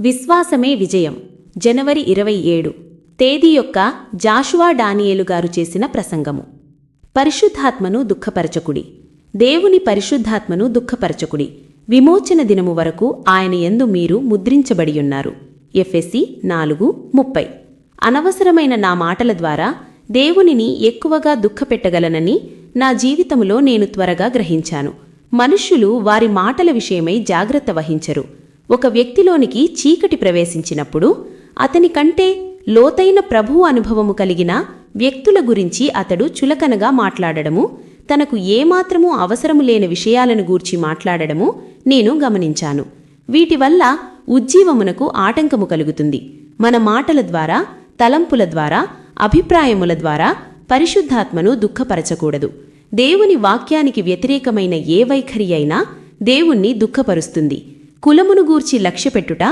విశ్వాసమే విజయం. జనవరి ఇరవై ఏడు. తేదీ యొక్క జాషువా డానియేలు గారు చేసిన ప్రసంగము. పరిశుద్ధాత్మను దుఃఖపరచకుడి. దేవుని పరిశుద్ధాత్మను దుఃఖపరచకుడి. విమోచన దినము వరకు ఆయన ఎందు మీరు ముద్రించబడియున్నారు. ఎఫ్ఎస్సి నాలుగు ముప్పై. అనవసరమైన నా మాటల ద్వారా దేవునిని ఎక్కువగా దుఃఖపెట్టగలనని నా జీవితములో నేను త్వరగా గ్రహించాను. మనుష్యులు వారి మాటల విషయమై జాగ్రత్త వహించరు. ఒక వ్యక్తిలోనికి చీకటి ప్రవేశించినప్పుడు అతని కంటే లోతైన ప్రభువు అనుభవము కలిగిన వ్యక్తుల గురించి అతడు చులకనగా మాట్లాడడము తనకు ఏమాత్రమూ అవసరము లేని విషయాలను గూర్చి మాట్లాడడము నేను గమనించాను. వీటి వల్ల ఉజ్జీవమునకు ఆటంకము కలుగుతుంది. మన మాటల ద్వారా తలంపుల ద్వారా అభిప్రాయముల ద్వారా పరిశుద్ధాత్మను దుఃఖపరచకూడదు. దేవుని వాక్యానికి వ్యతిరేకమైన ఏ వైఖరి అయినా దేవుణ్ణి దుఃఖపరుస్తుంది. కులమును గూర్చి లక్ష్యపెట్టుట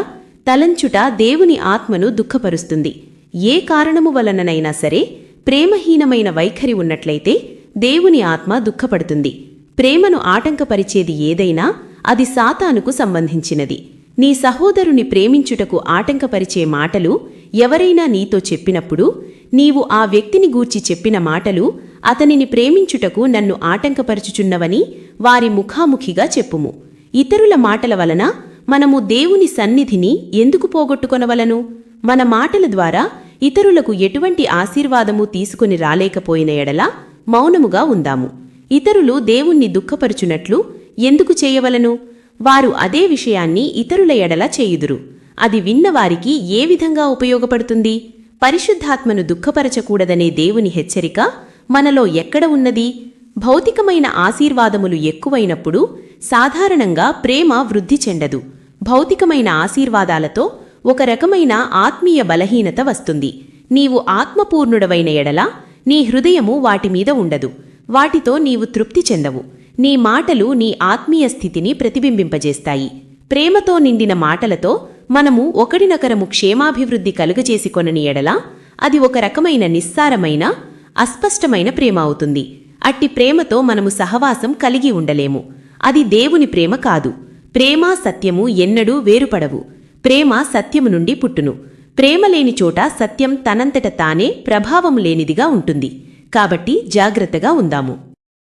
తలంచుట దేవుని ఆత్మను దుఃఖపరుస్తుంది. ఏ కారణము వలననైనా సరే ప్రేమహీనమైన వైఖరి ఉన్నట్లయితే దేవుని ఆత్మ దుఃఖపడుతుంది. ప్రేమను ఆటంకపరిచేది ఏదైనా అది సాతానుకు సంబంధించినది. నీ సహోదరుని ప్రేమించుటకు ఆటంకపరిచే మాటలు ఎవరైనా నీతో చెప్పినప్పుడు నీవు ఆ వ్యక్తిని గూర్చి చెప్పిన మాటలు అతనిని ప్రేమించుటకు నన్ను ఆటంకపరచుచున్నవని వారి ముఖాముఖిగా చెప్పుము. ఇతరుల మాటల వలన మనము దేవుని సన్నిధిని ఎందుకు పోగొట్టుకొనవలను? మన మాటల ద్వారా ఇతరులకు ఎటువంటి ఆశీర్వాదము తీసుకుని రాలేకపోయిన ఎడల మౌనముగా ఉందాము. ఇతరులు దేవుణ్ణి దుఃఖపరుచునట్లు ఎందుకు చేయవలను? వారు అదే విషయాన్ని ఇతరుల ఎడల చేయుదురు. అది విన్నవారికి ఏ విధంగా ఉపయోగపడుతుంది? పరిశుద్ధాత్మను దుఃఖపరచకూడదనే దేవుని హెచ్చరిక మనలో ఎక్కడ ఉన్నది? భౌతికమైన ఆశీర్వాదములు ఎక్కువైనప్పుడు సాధారణంగా ప్రేమ వృద్ధి చెండదు భౌతికమైన ఆశీర్వాదాలతో ఒక రకమైన ఆత్మీయ బలహీనత వస్తుంది. నీవు ఆత్మపూర్ణుడవైన ఎడల నీ హృదయము వాటిమీద ఉండదు. వాటితో నీవు తృప్తి చెందవు. నీ మాటలు నీ ఆత్మీయ స్థితిని ప్రతిబింబింపజేస్తాయి. ప్రేమతో నిండిన మాటలతో మనము ఒకడినొకరము క్షేమాభివృద్ధి కలుగజేసికొనని ఎడల అది ఒక రకమైన నిస్సారమైన అస్పష్టమైన ప్రేమ అవుతుంది. అట్టి ప్రేమతో మనము సహవాసం కలిగి ఉండలేము. అది దేవుని ప్రేమ కాదు. ప్రేమ సత్యము ఎన్నడూ వేరుపడవు. ప్రేమ సత్యము నుండి పుట్టును. ప్రేమ లేని చోట సత్యం తనంతట తానే ప్రభావము లేనిదిగా ఉంటుంది. కాబట్టి జాగ్రత్తగా ఉందాము.